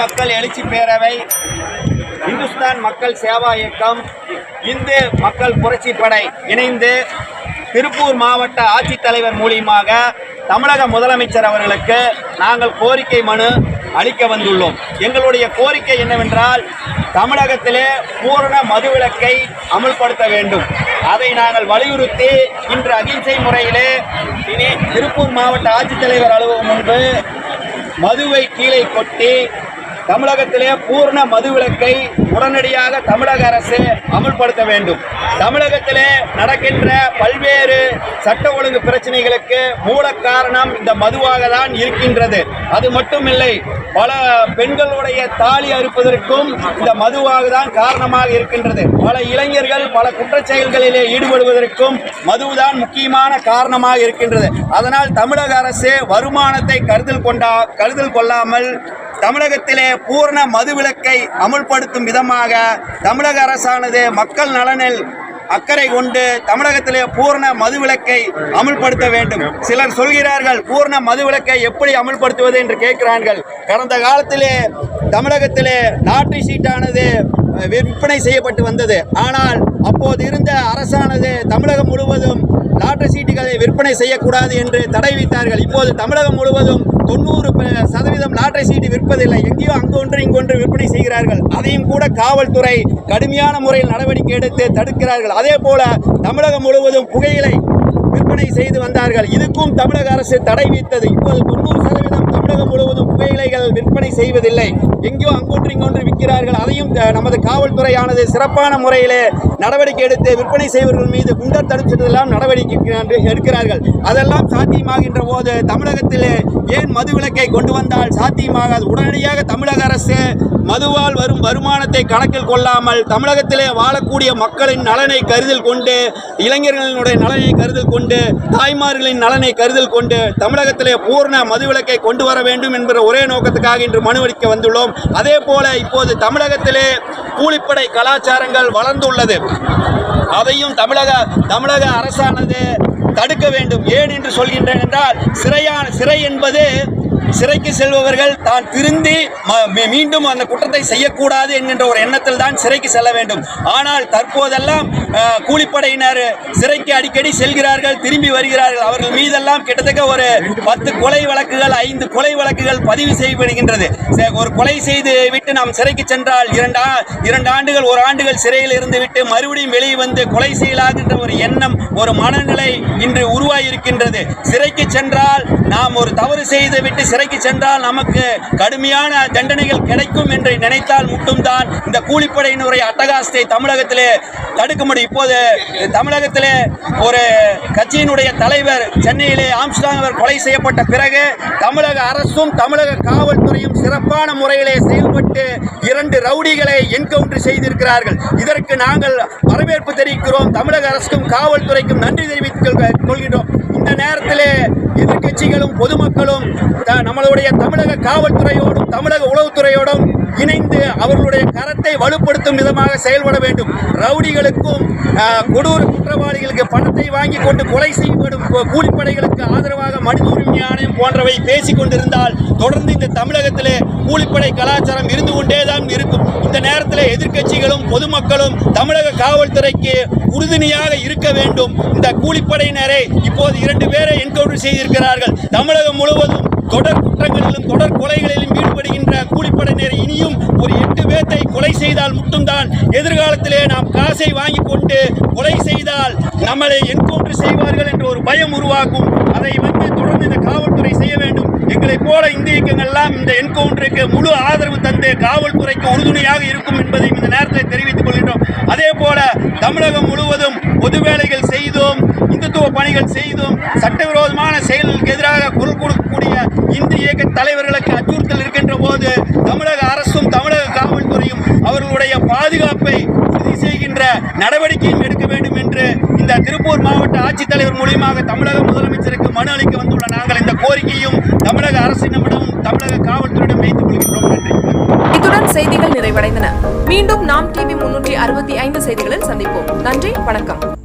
மக்கள் எழுச்சி பேரவை இந்துஸ்தான் மக்கள் சேவா இயக்கம் இந்து மக்கள் புரட்சி படை இணைந்து திருப்பூர் மாவட்ட ஆட்சித்தலைவர் மூலியமாக தமிழக முதலமைச்சர் அவர்களுக்கு நாங்கள் கோரிக்கை மனு அளிக்க வந்துள்ளோம். எங்களுடைய கோரிக்கை என்னவென்றால் தமிழகத்திலே பூரண மதுவிலக்கை அமல்படுத்த வேண்டும். அதை நாங்கள் வலியுறுத்தி இன்று அகிம்சை முறையிலே இனி திருப்பூர் மாவட்ட ஆட்சித்தலைவர் அலுவலகம் முன்பு மதுவை கீழே கொட்டி தமிழகத்திலே பூர்ண மதுவிலக்கை உடனடியாக தமிழக அரசு அமுல்படுத்த வேண்டும். தமிழகத்திலே நடக்கின்ற பல்வேறு சட்ட ஒழுங்கு பிரச்சனைகளுக்கு மூல காரணம் இந்த மதுவாக தான் இருக்கின்றது. அது மட்டுமில்லை பல பெண்களுடைய தாலி அறுப்பதற்கும் இந்த மதுவாக தான் காரணமாக இருக்கின்றது. பல இளைஞர்கள் பல குற்றச்செயல்களிலே ஈடுபடுவதற்கும் மதுதான் முக்கியமான காரணமாக இருக்கின்றது. அதனால் தமிழக அரசு வருமானத்தை கருத்தில் கொண்டா கருத்தில் கொள்ளாமல் தமிழகத்திலே பூர்ண மதுவிலக்கை அமுல்படுத்தும் விதமாக தமிழக அரசானது மக்கள் நலனில் அக்கறை கொண்டு தமிழகத்திலே பூர்ண மதுவிலக்கை அமுல்படுத்த வேண்டும். சிலர் சொல்கிறார்கள் பூர்ண மதுவிலக்கை எப்படி அமுல்படுத்துவது என்று கேட்கிறார்கள். கடந்த காலத்திலே தமிழகத்திலே லாட்ரி சீட்டானது விற்பனை செய்யப்பட்டு வந்தது. ஆனால் அப்போது இருந்த அரசானது தமிழகம் முழுவதும் லாட்ரி சீட்டுகளை விற்பனை செய்யக்கூடாது என்று தடை வைத்தார்கள் இப்போது தமிழகம் முழுவதும் தொண்ணூறு ப- சதவீதம் லாட்டரி சீட்டு விற்பதில்லை. எங்கேயோ அங்கொன்று இங்கொன்று விற்பனை செய்கிறார்கள். அதையும் கூட காவல்துறை கடுமையான முறையில் நடவடிக்கை எடுத்து தடுக்கிறார்கள். அதே போல தமிழகம் முழுவதும் புகையிலை விற்பனை செய்து வந்தார்கள். இதுக்கும் தமிழக அரசு தடை விதித்தது. இப்போது தொண்ணூறு சதவீதம் தமிழகம் முழுவதும் புகையிலைகள் விற்பனை செய்வதில்லை. எங்கேயோ அங்கொன்று இங்கொன்று விற்கிறார்கள். அதையும் நமது காவல்துறையானது சிறப்பான முறையிலே நடவடிக்கை எடுத்து விற்பனை செய்வர்கள் மீது குண்டர் தடுப்பதெல்லாம் நடவடிக்கை எடுக்கிறார்கள்- எடுக்கிறார்கள். அதெல்லாம் சாத்தியமாகின்ற போது தமிழகத்திலே ஏன் மது விலக்கை கொண்டு வந்தால் சாத்தியமாகாது? உடனடியாக தமிழக அரசு மதுவால் வரும் வருமானத்தை கணக்கில் கொள்ளாமல் தமிழகத்திலே வாழக்கூடிய மக்களின் நலனை கருதில் கொண்டு இளைஞர்களினுடைய நலனை கருதில் கொண்டு தாய்மார்களின் நலனை கருதில் கொண்டு தமிழகத்திலே பூர்ண மதுவிலக்கை கொண்டு வர வேண்டும் என்கிற ஒரே நோக்கத்துக்காக இன்று மனு அளிக்க வேண்டும் அதே போல இப்போது தமிழகத்திலே கூலிப்படை கலாச்சாரங்கள் வளர்ந்துள்ளது. அதையும் தமிழக தமிழக அரசானது தடுக்க வேண்டும். ஏன் என்று சொல்கின்றேன் என்றால் சிறையான சிறை என்பது சிறைக்கு செல்பவர்கள் தான் திருந்தி ம- மீண்டும் அந்த குற்றத்தை செய்யக்கூடாது என்கின்ற ஒரு எண்ணத்தில் தான் சிறைக்கு செல்ல வேண்டும். ஆனால் தற்போதெல்லாம் கூலிப்படையினர் சிறைக்கு அடிக்கடி செல்கிறார்கள் திரும்பி வருகிறார்கள். அவர்கள் மீதெல்லாம் கிட்டத்தட்ட ஒரு பத்து கொலை வழக்குகள் ஐந்து கொலை வழக்குகள் பதிவு செய்யப்படுகின்றது. ஒரு கொலை செய்து விட்டு நாம் சிறைக்கு சென்றால் இரண்டு இரண்டு ஆண்டுகள் ஒரு ஆண்டுகள் சிறையில் இருந்து விட்டு மறுபடியும் வெளியே வந்து கொலை செய்யலாகின்ற ஒரு எண்ணம் ஒரு மனநிலை இன்று உருவாகி இருக்கின்றது சிறைக்கு சென்றால் நாம் ஒரு தவறு செய்து விட்டு சிறைக்கு சென்றால் நமக்கு கடுமையான தண்டனைகள் கிடைக்கும் என்று நினைத்தால் மட்டும்தான் இந்த கூலிப்படையினுடைய அட்டகாசத்தை தமிழகத்திலே தடுக்க முடியும். இப்போது தமிழகத்திலே ஒரு கட்சியினுடைய தலைவர் சென்னையிலே ஆம்ஸ்டாங் அவர் கொலை செய்யப்பட்ட பிறகு தமிழக அரசும் தமிழக காவல்துறையும் சிறப்பான முறையிலே செயல்பட்டு இரண்டு ரவுடிகளை என்கவுண்டர் செய்திருக்கிறார்கள். இதற்கு நாங்கள் வரவேற்பு தெரிவிக்கிறோம். தமிழக அரசுக்கும் காவல்துறைக்கும் நன்றி தெரிவித்துக் கொள்- கொள்கின்றோம். இந்த நேரத்திலே எதிர்க்கட்சிகளும் பொதுமக்களும் நம்மளுடைய தமிழக காவல்துறையோடும் தமிழக உளவுத்துறையோடும் இணைந்து அவர்களுடைய கரத்தை வலுப்படுத்தும் விதமாக செயல்பட வேண்டும். ரவுடிகளுக்கும் கொடூர குற்றவாளிகளுக்கு பணத்தை வாங்கி கொண்டு கொலை செய்யப்படும் கூலிப்படைகளுக்கு ஆதரவாக மனித உரிமை ஆணையம் போன்றவை பேசிக் கொண்டிருந்தால் தொடர்ந்து இந்த தமிழகத்திலே கூலிப்படை கலாச்சாரம் இருந்து கொண்டேதான் இருக்கும். இந்த நேரத்தில் எதிர்க்கட்சிகளும் பொதுமக்களும் தமிழக காவல்துறைக்கு உறுதுணையாக இருக்க வேண்டும். இந்த கூலிப்படையினரை இப்போது இரண்டு பேரை என்கவுண்டர் செய்திருக்கிறார்கள். தமிழகம் முழுவதும் தொடர் குற்றங்களிலும் தொடர் கொலைகளிலும் ஈடுபடுகின்ற கூலிப்படையினர் இனியும் ஒரு எட்டு பேர்த்தை கொலை செய்தால் மட்டும்தான் எதிர்காலத்திலே நாம் காசை வாங்கி கொண்டு கொலை செய்தால் நம்மளை என்கவுண்டர் செய்வார்கள் என்ற ஒரு பயம் உருவாக்கும் அதை வந்து தொடர்ந்து இந்த காவல்துறை செய்ய வேண்டும். எங்களை போல இந்திய இயக்கங்கள்லாம் இந்த என்கவுண்டருக்கு முழு ஆதரவு தந்து காவல்துறைக்கு உறுதுணையாக இருக்கும் என்பதை இந்த நேரத்தில் தெரிவித்துக் கொள்கின்றோம். அதே போல தமிழகம் முழுவதும் பொது வேலைகள் செய்தோம். இந்துத்துவ பணிகள் செய்தும் சட்டவிரோதமான செயல்களுக்கு எதிராக குரல் கொடுக்கக்கூடிய இந்து இயக்க தலைவர்களுக்கு அச்சுறுத்தல் இருக்கின்ற போது தமிழக அரசும் தமிழக காவல்துறையும் அவர்களுடைய பாதுகாப்பை உறுதி செய்கின்ற நடவடிக்கையும் எடுக்க வேண்டும் என்று இந்த திருப்பூர் மாவட்ட ஆட்சித்தலைவர் மூலியமாக தமிழக முதலமைச்சருக்கு மனு அளிக்க வந்துள்ள நாங்கள் இந்த கோரிக்கையும் தமிழக அரசினமிடம் தமிழக காவல்துறையிடம் வைத்துக் கொள்கின்றோம். நன்றி. இத்துடன் செய்திகள் நிறைவடைந்தன. மீண்டும் நாம் டிவி முன்னூற்றி அறுபத்தி ஐந்து செய்திகளில் சந்திப்போம். நன்றி வணக்கம்.